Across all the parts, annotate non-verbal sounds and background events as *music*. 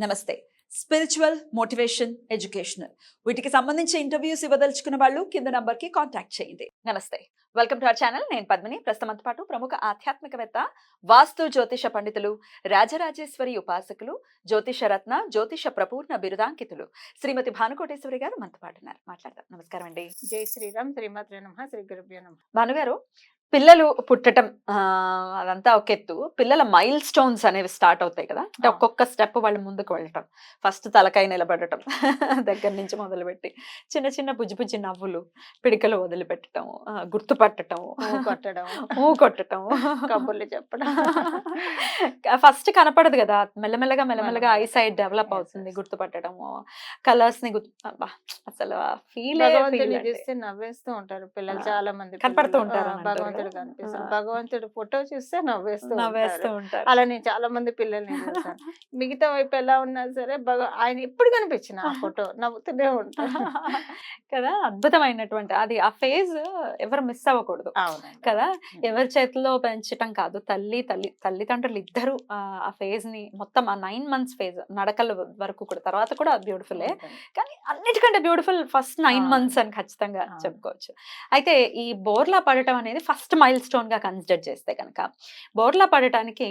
నమస్తే. Spiritual motivation educational వీటికి సంబంధించి ఇంటర్వ్యూస్ ఇవ్వదలుచుకున్న వాళ్ళు కింద నంబర్కి కాంటాక్ట్ చేయండి. నమస్తే. వెల్కమ్ టు అవర్ ఛానల్ నేను పద్మిని. ప్రస్తుతం పాటు ప్రముఖ ఆధ్యాత్మికవేత్త వాస్తు జ్యోతిష పండితులు రాజరాజేశ్వరి ఉపాసకులు జ్యోతిష రత్న జ్యోతిష ప్రపూర్ణ బిరుదాంకితులు శ్రీమతి భానుకోటేశ్వరి గారు మనతో పాటు ఉన్నారు. మాట్లాడదాం. నమస్కారం అండి. జై శ్రీరామ్. శ్రీమాత్రే నమ. శ్రీ గురుభ్యో నమ. భానుగారు పిల్లలు పుట్టటం ఆ, అదంతా ఒక ఎత్తు. పిల్లల మైల్ స్టోన్స్ అనేవి స్టార్ట్ అవుతాయి కదా. అంటే. ఒక్కొక్క స్టెప్ వాళ్ళు ముందుకు వెళ్ళటం. ఫస్ట్ తలకాయ నిలబడటం *laughs* దగ్గర నుంచి మొదలుపెట్టి చిన్న చిన్న బుజ్జి బుజ్జి నవ్వులు పిడికలు వదిలిపెట్టడం పువ్వు కొట్టడం. *laughs* ఊ కొట్టటం. కబుర్లు చెప్పడం. *laughs* ఫస్ట్ కనపడదు కదా. మెల్లమెల్లగా మెల్లమెల్లగా ఐ. సైడ్ డెవలప్ అవుతుంది yes. గుర్తుపట్టడము కలర్స్ని అసలు ఫీల్ నవ్వేస్తూ ఉంటారు పిల్లలు చాలా మంది కనపడుతూ. ఉంటారు భగవంతుడు ఆ. భగవంతుడు ఫోటో చూస్తే నవ్వేస్తూ నవ్వేస్తూ ఉంటారు. ఉంటారు. అలా నేను చాలా మంది పిల్లల్ని *laughs* చూసాను. మిగతా వైపు ఎలా ఉన్నా సరే భగ ఆయన ఎప్పుడు కనిపించిన ఆ ఫోటో నవ్వుతూనే ఉంటారు. *laughs* కదా అద్భుతమైనటువంటి అది ఆ ఫేజ్ ఎవరు మిస్ అవ్వకూడదు. కదా ఎవరి చేతిలో పెంచటం కాదు. తల్లి తల్లి తల్లిదండ్రులు ఇద్దరు ఆ ఫేజ్ని మొత్తం ఆ నైన్ మంత్స్ ఫేజ్ నడకల వరకు కూడా తర్వాత కూడా బ్యూటిఫుల్లే ఉంటుంది. కానీ అన్నిటికంటే బ్యూటిఫుల్ ఫస్ట్ నైన్. మంత్స్ అని ఖచ్చితంగా. చెప్పుకోవచ్చు. అయితే ఈ బోర్లా పడటం అనేది ఫస్ట్ మైల్ స్టోన్గా కన్సిడర్ చేస్తే కనుక బోర్లా పడటానికి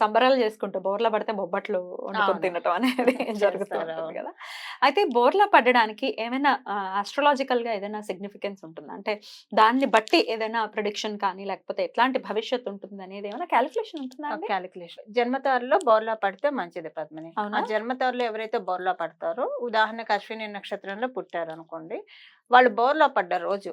సంబరాలు చేసుకుంటూ బోర్లా పడితే బొబ్బట్లు వండుకొని. తినటం అనేది *laughs* జరుగుతూ చేస్తారు, ఉంటుంది అవును. కదా అయితే బోర్లా పడడానికి ఏమైనా ఆస్ట్రాలాజికల్గా ఏదైనా సిగ్నిఫికెన్స్ ఉంటుందా అంటే దాన్ని బట్టి ఏదైనా ప్రిడిక్షన్ కానీ లేకపోతే ఎట్లాంటి భవిష్యత్తు ఉంటుంది అనేది ఏమైనా క్యాలిక్యులేషన్ ఉంటుందా క్యాలిక్యులేషన్ జన్మతారులో బోర్లా పడితే మంచిది పద్మిని అవునా? ఆ జన్మతారులో ఎవరైతే బోర్లా పడతారో ఉదాహరణకు అశ్విని నక్షత్రంలో పుట్టారు అనుకోండి వాళ్ళు బోర్లా పడ్డ రోజు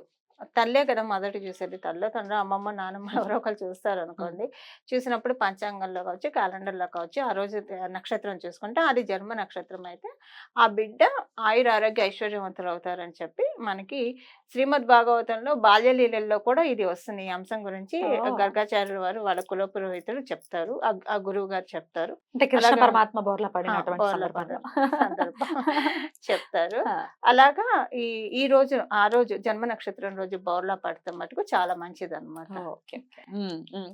తల్లే కదా మొదటి చూసేది. తల్లో తండ్రి అమ్మమ్మ నాన్నమ్మ ఎవరో ఒకరు చూస్తారు అనుకోండి చూసినప్పుడు పంచాంగంలో కావచ్చు క్యాలెండర్లో కావచ్చు ఆ రోజు నక్షత్రం చూసుకుంటే అది జన్మ నక్షత్రం అయితే ఆ బిడ్డ ఆయుర ఆరోగ్య ఐశ్వర్యవంతులు అవుతారని చెప్పి మనకి శ్రీమద్ భాగవతంలో బాల్యలీలల్లో కూడా ఇది వస్తుంది. ఈ అంశం గురించి. గర్గాచార్యుల వారు వాళ్ళ కుల పురోహితుడు చెప్తారు. ఆ- గురువు గారు చెప్తారు. అంటే కృష్ణ అలాగా- పరమాత్మ బోర్లా *laughs* చెప్తారు. అలాగా ఈ ఈ రోజు ఆ రోజు జన్మ నక్షత్రం రోజు బౌర్లా పడతాం మటుకు చాలా మంచిది అనమాట.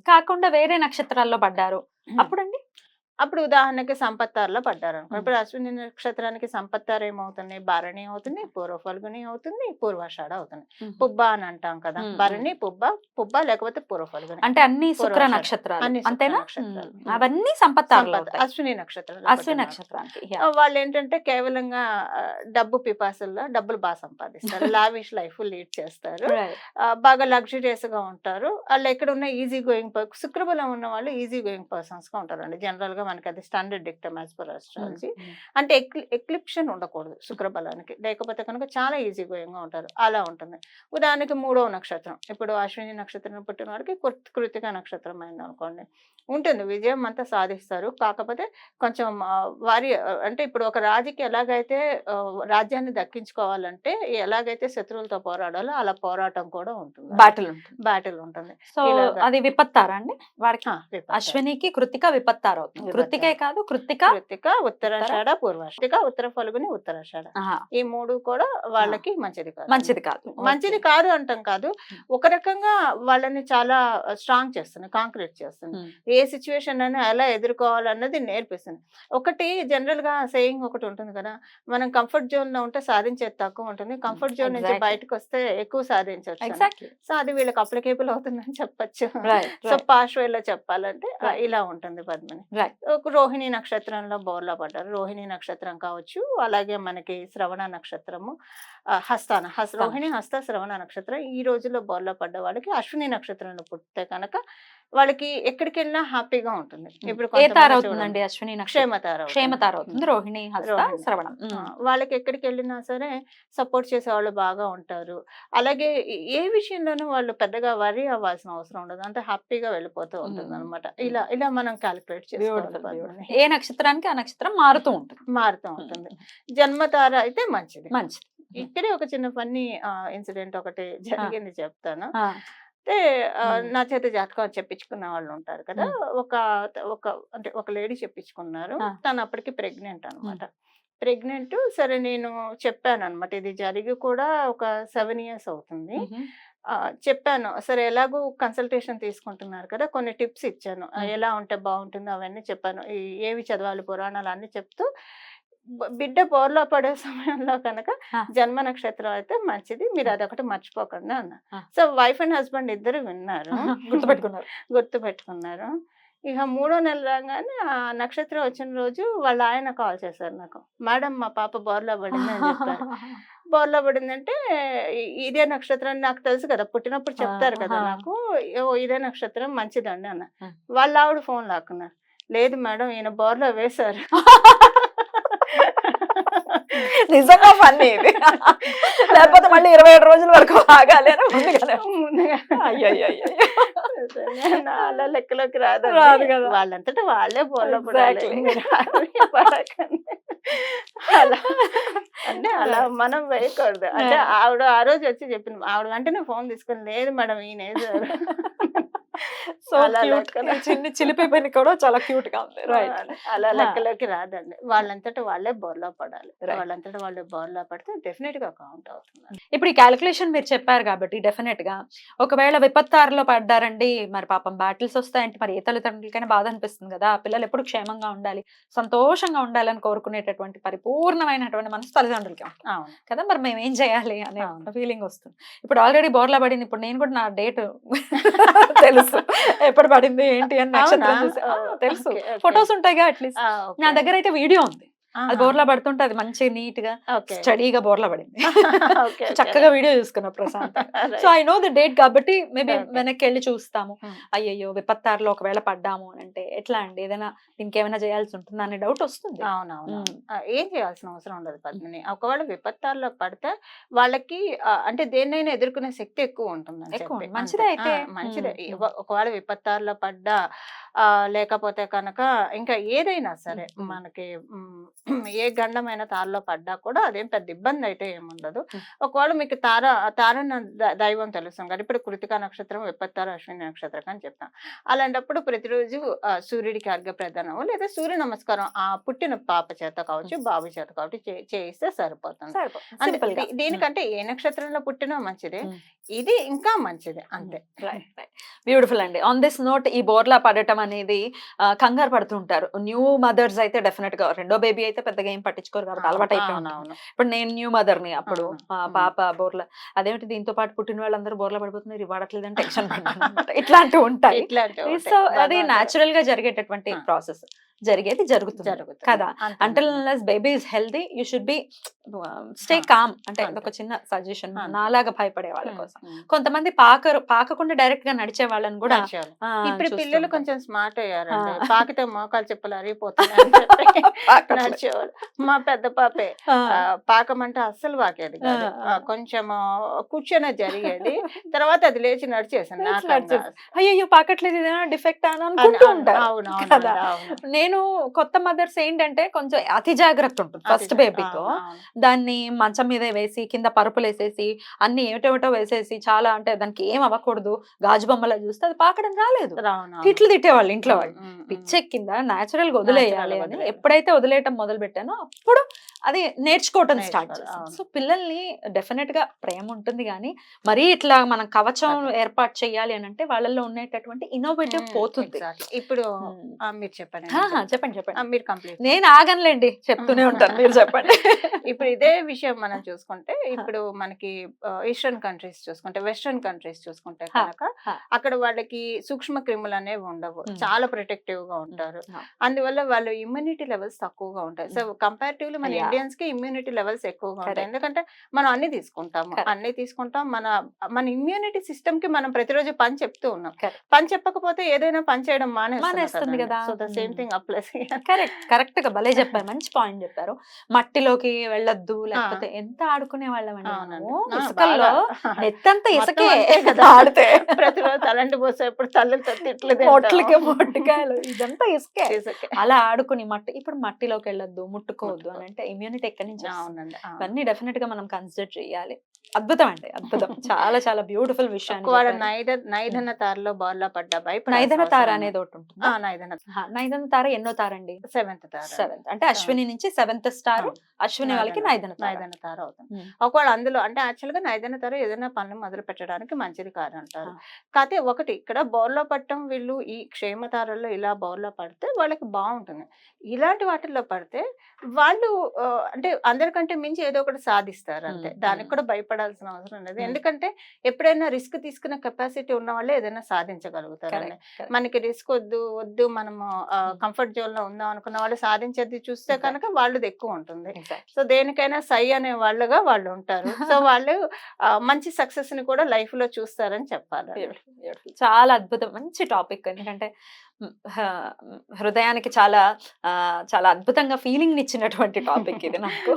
కాకుండా వేరే నక్షత్రాల్లో పడ్డారు. అప్పుడండి? అప్పుడు ఉదాహరణకి సంపత్తారులో పడ్డారు అనుకో. ఇప్పుడు అశ్విని నక్షత్రానికి సంపత్తారు ఏమవుతుంది భరణి అవుతుంది పూర్వ ఫల్గుని అవుతుంది పూర్వాషాఢ అవుతుంది. పుబ్బ అని అంటాం కదా. భరణి పుబ్బ పుబ్బ లేకపోతే పూర్వ ఫల్గుని. అంటే అన్ని శుక్ర. నక్షత్రాలు. అంతేనా. అవన్నీ సంపత్ అశ్విని నక్షత్రం అశ్విని నక్షత్రానికి. వాళ్ళు ఏంటంటే కేవలంగా డబ్బు పిపాసుల్లో డబ్బులు బాగా సంపాదిస్తారు. *laughs* లావిష్ లైఫ్ లీడ్ చేస్తారు. బాగా లగ్జరియస్గా ఉంటారు. వాళ్ళు ఎక్కడ ఉన్న ఈజీ గోయింగ్ శుక్రబలం ఉన్న వాళ్ళు ఈజీ గోయింగ్ పర్సన్స్గా ఉంటారండి. జనరల్గా మనకి అది standard dictum as per astrology um, అంటే ఎక్లిప్షన్ ఉండకూడదు శుక్రబలానికి. లేకపోతే కనుక చాలా ఈజీ గోయింగ్ ఉంటారు. అలా ఉంటుంది. ఉదాహరణకి మూడవ నక్షత్రం. ఇప్పుడు అశ్విని నక్షత్రం పుట్టిన వారికి కృత్- కృతిక నక్షత్రం అయింది అనుకోండి. ఉంటుంది. విజయం అంతా సాధిస్తారు. కాకపోతే కొంచెం వారి అంటే ఇప్పుడు ఒక రాజుకి ఎలాగైతే రాజ్యాన్ని దక్కించుకోవాలంటే ఎలాగైతే శత్రువులతో పోరాడాలో అలా పోరాటం కూడా ఉంటుంది. బాటిల్ ఉంటుంది. బ్యాటిల్ ఉంటుంది. సో. అది విపత్తారా అండి? విపత్తు. అశ్వినికి కృతిక విపత్తారు. కృతికే కాదు కృతిక కృతిక ఉత్తరాషాఢ పూర్వాషాఢ. ఉత్తర ఫల్గుని ఉత్తరాషాఢ. ఈ మూడు కూడా వాళ్ళకి మంచిది కాదు. మంచిది కాదు. మంచిది కాదు అంటాం కాదు. ఒక రకంగా వాళ్ళని చాలా స్ట్రాంగ్ చేస్తుంది కాంక్రీట్ చేస్తుంది. ఏ సిచ్యువేషన్ అయినా ఎలా ఎదుర్కోవాలన్నది నేర్పిస్తుంది. ఒకటి జనరల్గా సేయింగ్ ఒకటి ఉంటుంది కదా మనం కంఫర్ట్ జోన్లో ఉంటే సాధించేది తక్కువ ఉంటుంది. కంఫర్ట్ జోన్ నుంచి. బయటకు వస్తే ఎక్కువ సాధించవచ్చు సో అది వీళ్ళకి అప్లికేబుల్ అవుతుందని చెప్పొచ్చు. సో పాష్ వేలో చెప్పాలంటే. ఇలా ఉంటుంది పద్మిని. రోహిణి నక్షత్రంలో బోర్లా పడ్డారు రోహిణి నక్షత్రం కావచ్చు అలాగే మనకి శ్రవణ నక్షత్రము హస్తాన హస్ హస్త. రోహిణి హస్త శ్రవణ నక్షత్రం ఈ రోజుల్లో బోర్లా పడ్డ వాళ్ళకి అశ్విని నక్షత్రంలో పుట్టితే కనుక వాళ్ళకి ఎక్కడికి వెళ్ళినా హ్యాపీగా ఉంటుంది. ఇప్పుడు అవుతుందండి అశ్విని క్షేమతార. క్షేమతార అవుతుంది రోహిణి. శ్రవణం. వాళ్ళకి ఎక్కడికి వెళ్ళినా సరే సపోర్ట్ చేసే వాళ్ళు బాగా ఉంటారు. అలాగే ఏ- విషయంలోనూ వాళ్ళు పెద్దగా వరి అవ్వాల్సిన అవసరం ఉండదు. అంత హ్యాపీగా వెళ్ళిపోతూ ఉంటుంది. అనమాట ఇలా ఇలా మనం క్యాలిక్యులేట్ చేసుకోవాలి. ఏ నక్షత్రానికి ఆ నక్షత్రం మారుతూ *laughs* ఉంటుంది. మారుతూ ఉంటుంది. జన్మతార అయితే మంచిది. మంచిది. ఇక్కడే ఒక చిన్న ఫన్నీ ఇన్సిడెంట్ ఒకటి జరిగింది చెప్తాను. అయితే. నా చేత జాతకం చెప్పించుకున్న వాళ్ళు ఉంటారు కదా ఒక ఒక అంటే ఒక లేడీ చెప్పించుకున్నారు. తను అప్పటికి ప్రెగ్నెంట్ అన్నమాట ప్రెగ్నెంట్ సరే నేను చెప్పాను అనమాట ఇది జరిగి కూడా ఒక సెవెన్ ఇయర్స్ అవుతుంది. చెప్పాను. సరే ఎలాగో కన్సల్టేషన్ తీసుకుంటున్నారు కదా! కొన్ని టిప్స్ ఇచ్చాను. ఎలా ఉంటే బాగుంటుందో అవన్నీ చెప్పాను. ఏవి చదవాలి పురాణాలు అన్ని చెప్తూ బిడ్డ బోర్లో పడే సమయంలో కనుక. జన్మ నక్షత్రం అయితే మంచిది. మీరు అదొకటి మర్చిపోకండి అన్న. సో వైఫ్ అండ్ హస్బెండ్ ఇద్దరు విన్నారు. గుర్తుపెట్టుకున్నారు. *laughs* గుర్తు పెట్టుకున్నారు ఇక మూడో నెల రాగానే ఆ నక్షత్రం వచ్చిన రోజు వాళ్ళ ఆయన కాల్ చేశారు నాకు. మేడం మా పాప బోర్లో పడింది అని చెప్పారు. *laughs* బోర్లో పడిందంటే ఇదే నక్షత్రం నాకు తెలుసు కదా పుట్టినప్పుడు చెప్తారు కదా. నాకు. ఓ ఇదే నక్షత్రం మంచిదండి అన్న. వాళ్ళ ఆవిడ ఫోన్ లాక్కున్నారు. లేదు మేడం ఈయన బోర్లో వేశారు. *laughs* నిజంగా ఫన్నీ ఇది లేకపోతే మళ్ళీ ఇరవై ఏడు రోజుల వరకు ఆగాలి అని ముందుగానే ముందుగా అయ్యయ్యయ్యో. నేను అలా లెక్కలోకి రాదు రాదు కదా. వాళ్ళంతటా వాళ్ళే బోర్లో పడాలి Exactly. మీరు ఆవిడ పడకండి. అలా అంటే అలా మనం వేయకూడదు అంటే. ఆవిడ ఆ రోజు వచ్చి చెప్పింది ఆవిడ వెంటనే ఫోన్ తీసుకొని లేదు మేడం ఈయన వేశారు." సో. చిన్న చిలిపి పెన్ కూడా చాలా క్యూట్గా ఉంది రైట్. అలా. లెక్కలోకి రాదండి. వాళ్ళంతటా వాళ్ళే బోర్లో పడాలి. వాళ్ళంతటా వాళ్ళే బోర్లో పడితే డెఫినెట్గా కౌంట్ అవుతుంది. ఇప్పుడు ఈ క్యాలిక్యులేషన్ మీరు చెప్పారు కాబట్టి డెఫినెట్గా ఒకవేళ విపత్తారులో పడ్డారండి మరి పాపం బ్యాటిల్స్ వస్తాయంటే మరి ఏ తల్లిదండ్రులకైనా బాధ అనిపిస్తుంది కదా. పిల్లలు ఎప్పుడు క్షేమంగా ఉండాలి సంతోషంగా ఉండాలని కోరుకునేటటువంటి పరిపూర్ణమైనటువంటి మనసు తల్లిదండ్రులకి ఉంటుంది. కదా మరి మేము ఏం చేయాలి అనే. ఫీలింగ్ వస్తుంది. ఇప్పుడు ఆల్రెడీ బోర్లా పడింది. ఇప్పుడు నేను కూడా నా డేట్ *laughs* తెలుసు. *laughs* ఎప్పుడు పడింది ఏంటి అని నక్షత్రం తెలుసు. ఫొటోస్ ఉంటాయిగా అట్లీస్ట్ నా. దగ్గర అయితే వీడియో ఉంది అది. బోర్లా పడుతుంటే అది మంచి నీట్గా. స్టడీగా బోర్లా పడింది. *laughs* *laughs* చక్కగా వీడియో చూసుకున్నా Prashanth. *laughs* So I know the date కాబట్టి మేబీ. వెనక్కి వెళ్ళి చూస్తాము. అయ్యయ్యో విపత్తారులో ఒకవేళ పడ్డాము అని అంటే ఎట్లా అండి ఏదైనా దీనికి ఏమైనా చేయాల్సి ఉంటుందా అనే డౌట్ వస్తుంది అవునవును ఏం చేయాల్సిన అవసరం ఉండదు పద్మిని ఒకవేళ విపత్తాల్లో పడితే వాళ్ళకి అంటే దేన్నైనా ఎదుర్కొనే శక్తి ఎక్కువ. ఉంది. మంచిదే. అయితే. మంచిదే ఒకవేళ విపత్తాల్లో పడ్డా లేకపోతే కనుక ఇంకా ఏదైనా సరే. మనకి ఏ గండమైన తారలో పడ్డా కూడా అదేం పెద్ద ఇబ్బంది అయితే ఏముండదు. ఒకవేళ మీకు తార తార దైవం తెలుస్తాం కదా ఇప్పుడు కృతికా నక్షత్రం విపత్తార అశ్విని నక్షత్రం అని చెప్తాం. అలాంటప్పుడు ప్రతిరోజు సూర్యుడికి అర్ఘ ప్రదానం లేదా సూర్య నమస్కారం ఆ పుట్టిన పాప చేత కావచ్చు బాబు చేత కావచ్చు చేయిస్తే సరిపోతుంది. అంటే దీనికంటే ఏ నక్షత్రంలో పుట్టినా మంచిదే. ఇది ఇంకా మంచిదే అంతే. బ్యూటిఫుల్ అండి. ఆన్ దిస్ నోట్ ఈ బోర్లా పడటం అనేది కంగారు పడుతుంటారు న్యూ మదర్స్ అయితే డెఫినెట్గా రెండో బేబీ అయితే పెద్దగా ఏం పట్టించుకోరు కాబట్టి అలవాటు అయిపోయి ఉంటుంది. అవునవును ఇప్పుడు నేను న్యూ మదర్ని అప్పుడు. పాప బోర్లా అదేమిటి దీంతో పాటు పుట్టిన వాళ్ళందరూ బోర్లా పడిపోతున్నారు ఇవ్వడట్లేదని టెన్షన్ పడ్డాను ఇట్లాంటివి ఉంటాయి సో. అది న్యాచురల్గా జరిగేటటువంటి. ప్రాసెస్ జరిగేది జరుగుతుంది జరుగుతుంది. కదా until. Unless baby is healthy you should be stay. Calm అంటే. ఒక చిన్న సజెషన్. నాలాగా భయపడే వాళ్ళ కోసం. కొంతమంది పాకరు పాకకుండా డైరెక్ట్గా నడిచే వాళ్ళని కూడా ఇప్పుడు పిల్లలు. కొంచెం స్మార్ట్ అయ్యారండి ఆ. పాకితే మోకాలు చెప్పులు అరిగిపోతున్నాయి మా పెద్ద పాపే పాకమంటే అస్సలు వాకేది కాదు ఆ, ఆ, కొంచెం కూర్చొని జరిగేది *laughs* తర్వాత అది లేచి. నడిచేసింది. అయ్యయ్యో పాకట్లేదు ఇదేనా డిఫెక్ట్ అని అని- అనుకుంటూ అవును, ఉంటారు నేను కొత్త మదర్స్ ఏంటంటే కొంచెం అతి జాగ్రత్త ఉంటుంది ఫస్ట్ బేబీతో. దాన్ని మంచం మీద వేసి కింద పరుపులు వేసేసి అన్ని ఏమిటేమిటో వేసేసి చాలా అంటే దానికి ఏం అవ్వకూడదు గాజు బొమ్మలా చూస్తే అది పాకడం రాలేదు. తిట్లు తిట్టేవాళ్ళు ఇంట్లో వాళ్ళు. పిచ్చెక్కిందా న్యాచురల్గా వదిలేయాలి అని. ఎప్పుడైతే వదిలేయటం మొదలు పెట్టానో అప్పుడు అది నేర్చుకోవటం స్టార్ట్ అవును. సో పిల్లల్ని డెఫినెట్గా ప్రేమ ఉంటుంది కానీ మరీ ఇట్లా మనం కవచం. ఏర్పాటు చేయాలి అని అంటే వాళ్ళల్లో ఉండేటటువంటి ఇన్నోవేటివ్ పోతుంది. ఇప్పుడు మీరు చెప్పండి. చెప్పండి చెప్పండి మీరు కంప్లీట్ నేను ఆగనులేండి చెప్తూనే ఉంటాను మీరు చెప్పండి *laughs* ఇప్పుడు ఇదే విషయం మనం చూసుకుంటే ఇప్పుడు మనకి ఈస్టర్న్ కంట్రీస్ చూసుకుంటే వెస్టర్న్ కంట్రీస్ చూసుకుంటే కనుక. అక్కడ వాళ్ళకి సూక్ష్మ క్రిములు అనేవి ఉండవు. చాలా ప్రొటెక్టివ్గా ఉంటారు. అందువల్ల వాళ్ళ ఇమ్యూనిటీ లెవెల్స్ తక్కువగా ఉంటాయి సో కంపారిటివ్లీ మన. ఇండియన్స్కి ఇమ్యూనిటీ లెవెల్స్ ఎక్కువగా ఉంటాయి. ఎందుకంటే మనం అన్ని తీసుకుంటాము. అన్ని తీసుకుంటాం మన మన ఇమ్యూనిటీ సిస్టమ్కి మనం ప్రతిరోజు పని చెప్తూ ఉన్నాం. పని చెప్పకపోతే ఏదైనా పని చేయడం మానేస్తుంది కదా. So the same. Thing applies correct కరెక్ట్గా భలే చెప్పారు *laughs* మంచి పాయింట్ చెప్పారు మట్టిలోకి వెళ్ళొద్దు లేకపోతే ఎంత ఆడుకునే ఇసుకల్లో *laughs* ఇసుకే అంతే కదా. *laughs* ఆడితే ప్రతిరోజు తలంటి తల్లులతో తింటాం. మొట్లకి మొట్టికాయలు ఇదంతా ఇసుకే. అలా ఆడుకుని మట్టి ఇప్పుడు మట్టిలోకి వెళ్ళొద్దు ముట్టుకోవద్దు అని. అంటే ఇమ్యూనిటీ ఎక్కడి నుంచి? అవునండి అవును. ఇవన్నీ డెఫినెట్గా మనం కన్సిడర్ చేయాలి అద్భుతం అండి *laughs* అద్భుతం. చాలా చాలా బ్యూటిఫుల్. నైద నైదన తారలో బోర్లా పడ్డ నైదన తార అనేది ఒకటి ఉంటుంది? నైదన తార. ఎన్నో తార అండి సెవెంత్ తార. సెవెంత్. అంటే అశ్విని నుంచి సెవెంత్ స్టార్ అశ్విని వాళ్ళకి నైదన తార. నైదన తార అవుతుంది. ఒకవేళ అందులో అంటే యాక్చువల్గా నైదన తార ఏదైనా పనులు మొదలు పెట్టడానికి మంచిది కాదు అంటారు. కాకపోతే ఒకటి ఇక్కడ బోర్లో పట్టడం వీళ్ళు ఈ క్షేమ తారల్లో ఇలా బోర్లో పడితే వాళ్ళకి బాగుంటుంది. ఇలాంటి వాటిల్లో పడితే వాళ్ళు అంటే అందరికంటే మించి ఏదో ఒకటి సాధిస్తారు అంతే. దానికి. కూడా భయపడాల్సిన అవసరం లేదు. ఎందుకంటే ఎప్పుడైనా రిస్క్ తీసుకునే కెపాసిటీ ఉన్న వాళ్ళే ఏదైనా సాధించగలుగుతారు. మనకి రిస్క్ వద్దు వద్దు మనము కంఫర్ట్ జోన్లో ఉందాం అనుకున్న వాళ్ళు సాధించేది చూస్తే. కనుక వాళ్ళది ఎక్కువ ఉంటుంది. సో దేనికైనా సై అనే వాళ్ళుగా వాళ్ళు ఉంటారు సో *laughs* వాళ్ళు మంచి సక్సెస్ని కూడా లైఫ్లో చూస్తారని చెప్పాలి. చాలా అద్భుతం మంచి టాపిక్ ఎందుకంటే హృదయానికి చాలా ఆ, చాలా అద్భుతంగా ఫీలింగ్ ఇచ్చినటువంటి టాపిక్ ఇది నాకు.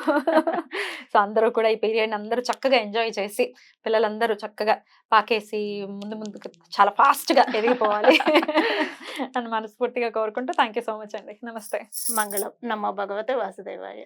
సో అందరూ కూడా ఈ పీరియడ్ అందరూ చక్కగా ఎంజాయ్ చేసి పిల్లలందరూ చక్కగా పాకేసి ముందు ముందుకు చాలా ఫాస్ట్గా ఎదిగిపోవాలి అని మనస్ఫూర్తిగా కోరుకుంటూ థ్యాంక్ యూ సో మచ్ అండి. నమస్తే. మంగళం. నమ్మ భగవతే వాసుదేవాయ.